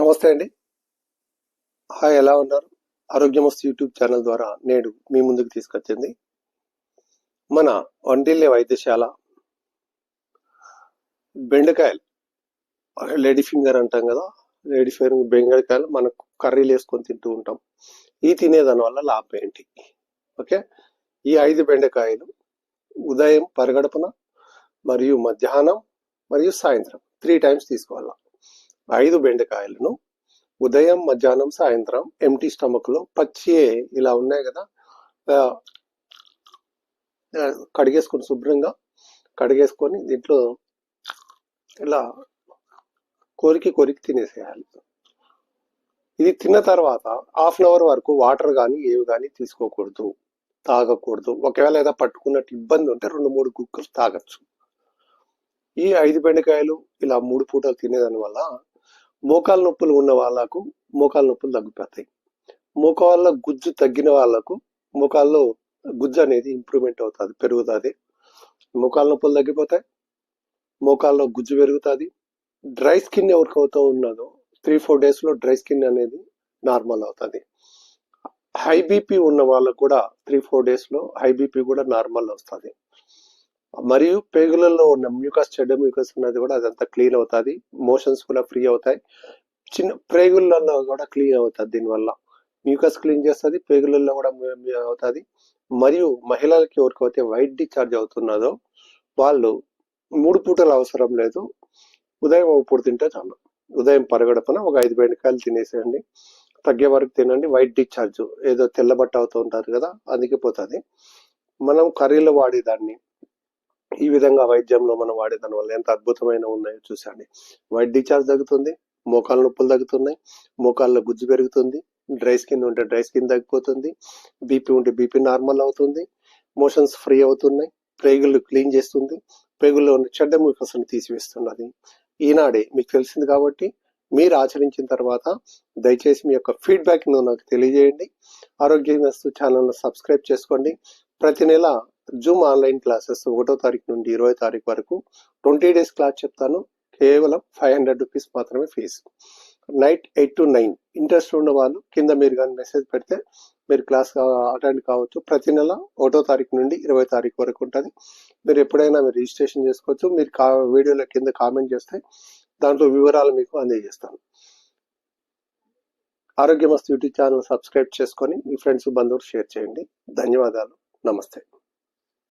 నమస్తే అండి. హాయ్ ఎలా ఉన్నారు? ఆరోగ్యమస్తు యూట్యూబ్ ఛానల్ ద్వారా నేడు మీ ముందుకు తీసుకొచ్చింది మన వంటిల్లే వైద్యశాల బెండకాయలు. లేడీ ఫింగర్ అంటాం కదా లేడీ ఫింగర్ బెండకాయలు మనకు కర్రీలు వేసుకొని తింటూ ఉంటాం. ఈ తినేదాని వల్ల లాభం ఏంటి? ఓకే? ఈ ఐదు బెండకాయలు ఉదయం పరగడపున మరియు మధ్యాహ్నం మరియు సాయంత్రం. త్రీ టైమ్స్ తీసుకోవాలి? ఐదు బెండకాయలను ఉదయం మధ్యాహ్నం సాయంత్రం ఎంటీ స్టమక్లో పచ్చి ఇలా ఉన్నాయి కదా. కడిగేసుకొని శుభ్రంగా కడిగేసుకొని దీంట్లో ఇలా కోరికి కోరికి తినేసేయాలి. ఇది తిన్న తర్వాత హాఫ్ అన్ అవర్ వరకు వాటర్ కానీ ఏవి కానీ తీసుకోకూడదు తాగకూడదు. ఒకవేళ ఏదో పట్టుకున్నట్టు ఇబ్బంది ఉంటే రెండు మూడు గుక్కలు తాగచ్చు. ఈ ఐదు బెండకాయలు ఇలా మూడు పూటలు తినేదాని వల్ల మోకాలు నొప్పులు ఉన్న వాళ్ళకు మోకాలు నొప్పులు తగ్గిపోతాయి మోకాళ్ళ గుజ్జు తగ్గిన వాళ్ళకు మోకాల్లో గుజ్జు అనేది ఇంప్రూవ్మెంట్ అవుతుంది పెరుగుతుంది. మోకాలు నొప్పులు తగ్గిపోతాయి మోకాల్లో గుజ్జు పెరుగుతుంది. డ్రై స్కిన్ ఎవరికి అవుతూ ఉన్నదో త్రీ ఫోర్ డేస్లో డ్రై స్కిన్ అనేది నార్మల్ అవుతుంది. హై బీపీ ఉన్న వాళ్ళకు కూడా త్రీ ఫోర్ డేస్లో హై బీపీ కూడా నార్మల్ వస్తుంది. మరియు పేగులలో ఉన్న మ్యూకస్ చెడ్డ మ్యూకస్ ఉన్నది కూడా అదంతా క్లీన్ అవుతుంది. మోషన్స్ కూడా ఫ్రీ అవుతాయి. చిన్న ప్రేగులలో కూడా క్లీన్ అవుతుంది దీనివల్ల. మ్యూకస్ క్లీన్ చేస్తుంది పేగులలో కూడా అవుతుంది. మరియు మహిళలకి ఎవరికైతే వైట్ డిశ్చార్జ్ అవుతున్నదో వాళ్ళు మూడు పూటలు అవసరం లేదు. ఉదయం ఒక పూట తింటే చాలు. ఉదయం పరగడపన ఒక ఐదు బెండకాయలు తినేసేయండి. తగ్గే వరకు తినండి. వైట్ డిశ్చార్జ్ ఏదో తెల్లబట్ట అవుతూ ఉంటారు కదా అందుకే పోతుంది. మనం కర్రీలో వాడేదాన్ని. ఈ విధంగా వైద్యంలో మనం వాడే దాని వల్ల ఎంత అద్భుతమైన ఉన్నాయో చూసండి వైట్ డిశ్చార్జ్ తగ్గుతుంది మోకాళ్ళ నొప్పులు తగ్గుతున్నాయి మోకాళ్ళలో గుజ్జు పెరుగుతుంది డ్రై స్కిన్ ఉంటే డ్రై స్కిన్ తగ్గిపోతుంది బీపీ ఉంటే బీపీ నార్మల్ అవుతుంది మోషన్స్ ఫ్రీ అవుతున్నాయి ప్రేగులు క్లీన్ చేస్తుంది ప్రేగుల్లో ఉన్న చెడ్డ ముఖసను తీసివేస్తున్నది. ఈనాడే మీకు తెలిసింది కాబట్టి మీరు ఆచరించిన తర్వాత దయచేసి మీ యొక్క ఫీడ్బ్యాక్ నాకు తెలియజేయండి. ఆరోగ్య ఛానల్ను సబ్స్క్రైబ్ చేసుకోండి. ప్రతి నెల జూమ్ ఆన్లైన్ క్లాసెస్ ఒకటో తారీఖు నుండి ఇరవై తారీఖు వరకు ట్వంటీ డేస్ క్లాస్ చెప్తాను. కేవలం ఫైవ్ హండ్రెడ్ రూపీస్ మాత్రమే fees. Night eight to nine interest ఉన్న వాళ్ళు కింద మీరు కానీ మెసేజ్ పెడితే మీరు క్లాస్ అటెండ్ కావచ్చు. ప్రతి నెల ఒకటో తారీఖు నుండి ఇరవై తారీఖు వరకు ఉంటుంది. మీరు ఎప్పుడైనా మీరు రిజిస్ట్రేషన్ చేసుకోవచ్చు. మీరు కా వీడియోల కింద కామెంట్ చేస్తే దాంట్లో వివరాలు మీకు అందజేస్తాను. ఆరోగ్యమస్తు యూట్యూబ్ ఛానల్ సబ్స్క్రైబ్ చేసుకొని మీ ఫ్రెండ్స్ బంధువులు షేర్ చేయండి. ధన్యవాదాలు. నమస్తే.